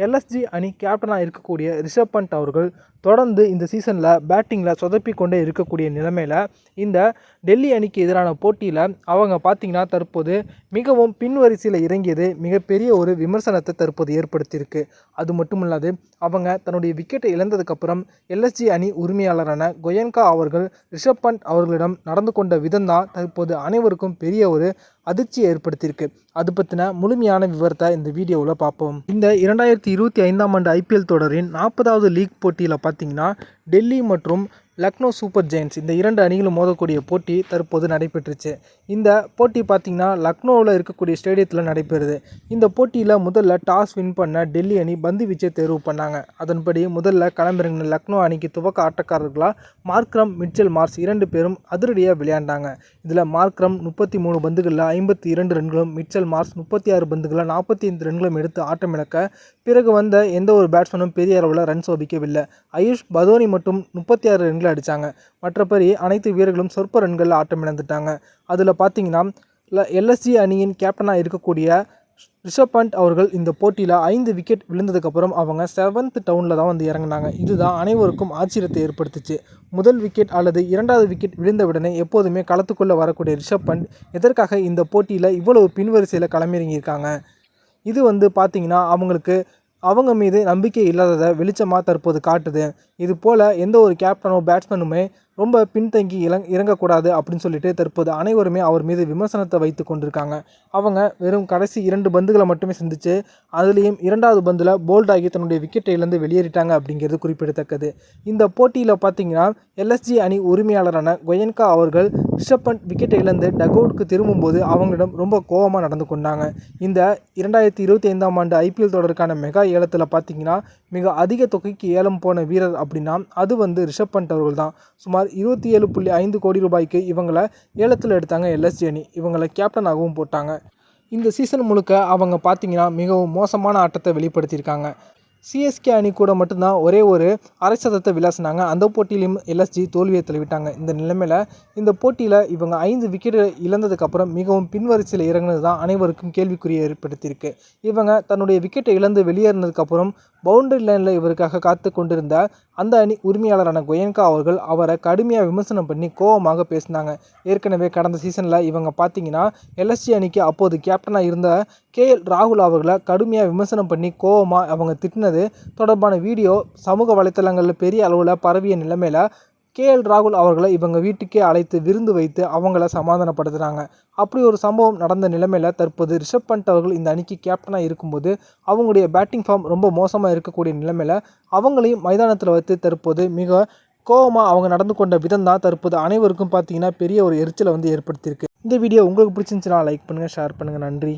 LSG அணி கேப்டனாக இருக்கக்கூடிய ரிஷப் பண்ட் அவர்கள் தொடர்ந்து இந்த சீசனில் பேட்டிங்கில் சொதப்பி கொண்டே இருக்கக்கூடிய நிலைமையில் இந்த டெல்லி அணிக்கு எதிரான போட்டியில் அவங்க பார்த்திங்கன்னா தற்போது மிகவும் பின்வரிசையில் இறங்கியது மிகப்பெரிய ஒரு விமர்சனத்தை தற்போது ஏற்படுத்தியிருக்கு. அது மட்டும் இல்லாது அவங்க தன்னுடைய விக்கெட்டை இழந்ததுக்கப்புறம் எல்எஸ்ஜி அணி உரிமையாளரான கொயன்கா அவர்கள் ரிஷப் பண்ட் அவர்களிடம் நடந்து கொண்ட விதம்தான் தற்போது அனைவருக்கும் பெரிய ஒரு அதிர்ச்சியை ஏற்படுத்தியிருக்கு. அது பற்றின முழுமையான விவரத்தை இந்த வீடியோவில் பார்ப்போம். இந்த இரண்டாயிரத்தி இருபத்தி ஐந்தாம் ஆண்டு ஐபிஎல் தொடரின் நாற்பதாவது லீக் போட்டியில் பார்த்தீங்கன்னா டெல்லி மற்றும் லக்னோ சூப்பர் ஜெயின்ஸ் இந்த இரண்டு அணிகளும் மோதக்கூடிய போட்டி தற்போது நடைபெற்றுச்சு. இந்த போட்டி பார்த்திங்கன்னா லக்னோவில் இருக்கக்கூடிய ஸ்டேடியத்தில் நடைபெறுது. இந்த போட்டியில் முதல்ல டாஸ் வின் பண்ண டெல்லி அணி பந்து வீச்சை தேர்வு பண்ணாங்க. அதன்படி முதல்ல களமிறங்கின லக்னோ அணிக்கு துவக்க ஆட்டக்காரர்களாக மார்க்ரம் மிட்சல் மார்ஸ் இரண்டு பேரும் அதிரடியாக விளையாண்டாங்க. இதில் மார்க்ரம் முப்பத்தி மூணு பந்துகளில் ஐம்பத்தி இரண்டு ரன்களும் மிட்சல் மார்ஸ் முப்பத்தி ஆறு பந்துகளில் நாற்பத்தி ஐந்து ரன்களும் எடுத்து ஆட்டமிழக்க பிறகு வந்த எந்த ஒரு பேட்ஸ்மேனும் பெரிய அளவில் ரன் சோபிக்கவில்லை. ஆயுஷ் பதோனி மட்டும் முப்பத்தி ஆறு ரன்கள் அடித்தாங்க மற்றபடி அனைத்து வீரர்களும் சொற்ப ரன்களில் ஆட்டம் இழந்துட்டாங்க அதில் பார்த்தீங்கன்னா எல்எஸ்ஜி அணியின் கேப்டனாக இருக்கக்கூடிய ரிஷப் பண்ட் அவர்கள் இந்த போட்டியில் ஐந்து விக்கெட் விழுந்ததுக்கப்புறம் அவங்க செவன்த் டவுனில் தான் வந்து இறங்கினாங்க. இதுதான் அனைவருக்கும் ஆச்சரியத்தை ஏற்படுத்துச்சு. முதல் விக்கெட் அல்லது இரண்டாவது விக்கெட் விழுந்தவுடனே எப்போதுமே களத்துக்குள்ளே வரக்கூடிய ரிஷப் பண்ட் எதற்காக இந்த போட்டியில் இவ்வளவு பின்வரிசையில் களமிறங்கியிருக்காங்க? இது வந்து பார்த்திங்கன்னா அவங்களுக்கு அவங்க மீது நம்பிக்கை இல்லாததை வெளிச்சமாக தற்போது காட்டுது. இது போல் எந்த ஒரு கேப்டனோ பேட்ஸ்மேனுமே ரொம்ப பின்தங்கி இறங் இறங்கக்கூடாது அப்படின்னு சொல்லிட்டு தற்போது அனைவருமே அவர் மீது விமர்சனத்தை வைத்து கொண்டிருக்காங்க. அவங்க வெறும் கடைசி இரண்டு பந்துகளை மட்டுமே சிந்திச்சு அதுலேயும் இரண்டாவது பந்தில் போல்ட் ஆகி தன்னுடைய விக்கெட்டை இழந்து வெளியேறிட்டாங்க அப்படிங்கிறது குறிப்பிடத்தக்கது. இந்த போட்டியில் பார்த்தீங்கன்னா எல்எஸ்ஜி அணி உரிமையாளரான கொயன்கா அவர்கள் ரிஷப் பண்ட் விக்கெட்டை இழந்து திரும்பும்போது அவங்களிடம் ரொம்ப கோபமாக நடந்து கொண்டாங்க. இந்த இரண்டாயிரத்தி இருபத்தி ஐந்தாம் ஆண்டு ஐபிஎல் தொடருக்கான மெகா ஏலத்தில் பார்த்தீங்கன்னா மிக அதிக தொகைக்கு ஏலம் போன வீரர் அப்படின்னா அது வந்து ரிஷப் பண்ட் அவர்கள் தான் சுமார் இருபத்தி ஏழு புள்ளி ஐந்து கோடி ரூபாய்க்கு இவங்களை ஏலத்தில் எடுத்தாங்க எல்எஸ்ஜி அணி. இவங்களை கேப்டனாகவும் போட்டாங்க. இந்த சீசன் முழுக்க அவங்க பார்த்தீங்கன்னா மிகவும் மோசமான ஆட்டத்தை வெளிப்படுத்தியிருக்காங்க. சிஎஸ்கே அணி கூட மட்டும்தான் ஒரே ஒரு அரை சதத்தை விளாசினாங்க. அந்த போட்டியிலும் எல்எஸ்ஜி தோல்வியை தள்ளிவிட்டாங்க இந்த நிலைமையில் இந்த போட்டியில் இவங்க ஐந்து விக்கெட் இழந்ததுக்கப்புறம் மிகவும் பின்வரிசையில் இறங்குனது தான் அனைவருக்கும் கேள்விக்குறியை ஏற்படுத்தியிருக்கு. இவங்க தன்னுடைய விக்கெட்டை இழந்து வெளியேறினதுக்கப்புறம் பவுண்டரி லைனில் இவருக்காக காத்து கொண்டிருந்த அந்த அணி உரிமையாளரான கோயன்கா அவர்கள் அவரை கடுமையாக விமர்சனம் பண்ணி கோபமாக பேசினாங்க. ஏற்கனவே கடந்த சீசனில் இவங்க பார்த்தீங்கன்னா எல்எஸ்ஜி அணிக்கு அப்போது கேப்டனாக இருந்த கே எல் ராகுல் அவர்களை கடுமையாக விமர்சனம் பண்ணி கோபமாக அவங்க திட்டினது தொடர்பான வீடியோ சமூக வலைத்தளங்களில் பெரிய அளவில் பரவிய நிலைமையில் கே எல் ராகுல் அவர்களை இவங்க வீட்டுக்கே அழைத்து விருந்து வைத்து அவங்கள சமாதானப்படுத்துகிறாங்க அப்படி ஒரு சம்பவம் நடந்த நிலைமையில் தற்போது ரிஷப் பண்ட் அவர்கள் இந்த அணிக்கு கேப்டனாக இருக்கும்போது அவங்களுடைய பேட்டிங் ஃபார்ம் ரொம்ப மோசமாக இருக்கக்கூடிய நிலைமையில் அவங்களையும் மைதானத்தில் வைத்து தற்போது மிக கோபமாக அவங்க நடந்து கொண்ட விதம் தான் தற்போது அனைவருக்கும் பார்த்தீங்கன்னா பெரிய ஒரு எரிச்சலை வந்து ஏற்படுத்தியிருக்கு. இந்த வீடியோ உங்களுக்கு பிடிச்சிருந்துச்சுன்னா லைக் பண்ணுங்கள் ஷேர் பண்ணுங்கள் நன்றி.